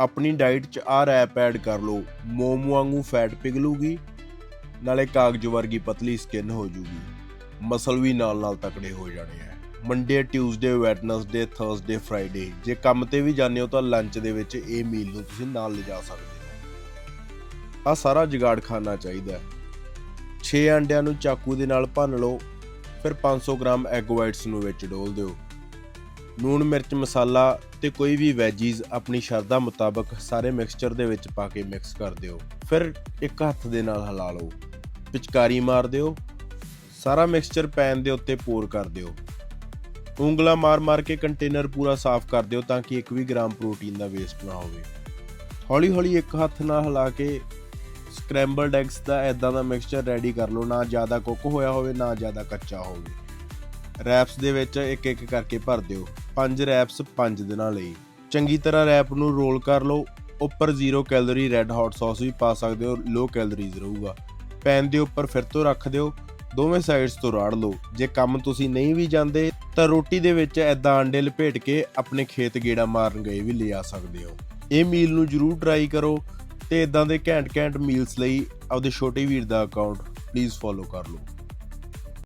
ਆਪਣੀ ਡਾਈਟ 'ਚ ਆ ਰੈਪ ਐਡ ਕਰ ਲਓ। ਮੋਮ ਵਾਂਗੂ ਫੈਟ ਪਿਘਲੂਗੀ, ਨਾਲੇ ਕਾਗਜ਼ ਵਰਗੀ ਪਤਲੀ ਸਕਿਨ ਹੋ ਜੂਗੀ। ਮਸਲ ਵੀ ਨਾਲ ਨਾਲ ਤਕੜੇ ਹੋ ਜਾਣੇ ਆ। Monday Tuesday Wednesday Thursday Friday ਜੇ ਕੰਮ ਤੇ ਵੀ ਜਾਂਦੇ ਹੋ ਤਾਂ ਲੰਚ ਦੇ ਵਿੱਚ ਇਹ ਮੀਲ ਨੂੰ ਤੁਸੀਂ ਨਾਲ ਲਿਜਾ ਸਕਦੇ ਹੋ। ਆ ਸਾਰਾ ਜਗਾੜ ਖਾਣਾ ਚਾਹੀਦਾ 6 ਅੰਡਿਆਂ ਨੂੰ ਚਾਕੂ ਦੇ ਨਾਲ ਭੰਨ ਲਓ, ਫਿਰ 500 ਗ੍ਰਾਮ ਐਗ ਵਾਈਟਸ ਨੂੰ ਵਿੱਚ ਡੋਲ ਦਿਓ। ਲੂਣ, ਮਿਰਚ, ਮਸਾਲਾ ਤੇ ਕੋਈ ਵੀ ਵੈਜੀਜ਼ ਆਪਣੀ ਸ਼ਰਧਾ ਮੁਤਾਬਕ ਸਾਰੇ ਮਿਕਸਚਰ ਦੇ ਵਿੱਚ ਪਾ ਕੇ ਮਿਕਸ ਕਰ ਦਿਓ। ਫਿਰ ਇੱਕ ਹੱਥ ਦੇ ਨਾਲ ਹਿਲਾ ਲਓ। ਪਿਚਕਾਰੀ ਮਾਰ ਦਿਓ। ਸਾਰਾ ਮਿਕਸਚਰ ਪੈਨ ਦੇ ਉੱਤੇ ਪੋਰ ਕਰ ਦਿਓ। ਉਂਗਲਾ ਮਾਰ-ਮਾਰ ਕੇ ਕੰਟੇਨਰ ਪੂਰਾ ਸਾਫ਼ ਕਰ ਦਿਓ ਤਾਂ ਕਿ ਇੱਕ ਵੀ ਗ੍ਰਾਮ ਪ੍ਰੋਟੀਨ ਦਾ ਵੇਸਟ ਨਾ ਹੋਵੇ। ਹੌਲੀ-ਹੌਲੀ ਇੱਕ ਹੱਥ ਨਾਲ ਹਿਲਾ ਕੇ ਸਕ੍ਰੈਂਬਲਡ ਐਗਸ ਦਾ ਐਦਾਂ ਦਾ ਮਿਕਸਚਰ ਰੈਡੀ ਕਰ ਲਓ। ਨਾ ਜ਼ਿਆਦਾ ਕੁੱਕ ਹੋਇਆ ਹੋਵੇ, ਨਾ ਜ਼ਿਆਦਾ ਕੱਚਾ ਹੋਵੇ। ਰੈਪਸ ਦੇ ਵਿੱਚ ਇੱਕ ਇੱਕ ਕਰਕੇ ਭਰ ਦਿਓ। ਪੰਜ ਰੈਪਸ 5 ਦਿਨਾਂ ਲਈ। ਚੰਗੀ ਤਰ੍ਹਾਂ ਰੈਪ ਨੂੰ ਰੋਲ ਕਰ ਲਓ। ਉੱਪਰ 0 ਕੈਲੋਰੀ ਰੈੱਡ ਹੌਟ ਸੌਸ ਵੀ ਪਾ ਸਕਦੇ ਹੋ, ਲੋ ਕੈਲੋਰੀਜ਼ ਰਹੂਗਾ। ਪੈਨ ਦੇ ਉੱਪਰ ਫਿਰ ਤੋਂ ਰੱਖ ਦਿਓ, ਦੋਵੇਂ ਸਾਈਡਸ ਤੋਂ ਰਾੜ ਲਓ। ਜੇ ਕੰਮ ਤੁਸੀਂ ਨਹੀਂ ਵੀ ਜਾਂਦੇ, ਤਾਂ ਰੋਟੀ ਦੇ ਵਿੱਚ ਐਦਾਂ ਅੰਡੇ ਲਪੇਟ ਕੇ ਆਪਣੇ ਖੇਤ ਗੇੜਾ ਮਾਰਨ ਗਏ ਵੀ ਲਿਆ ਸਕਦੇ ਹੋ। ਇਹ ਮੀਲ ਨੂੰ ਜਰੂਰ ਟਰਾਈ ਕਰੋ ਤੇ ਇਦਾਂ ਦੇ ਘੈਂਟ ਘੈਂਟ ਮੀਲਸ ਲਈ ਆਪਦੇ ਛੋਟੇ ਵੀਰ ਦਾ ਅਕਾਊਂਟ ਪਲੀਜ਼ ਫੋਲੋ ਕਰ ਲਓ।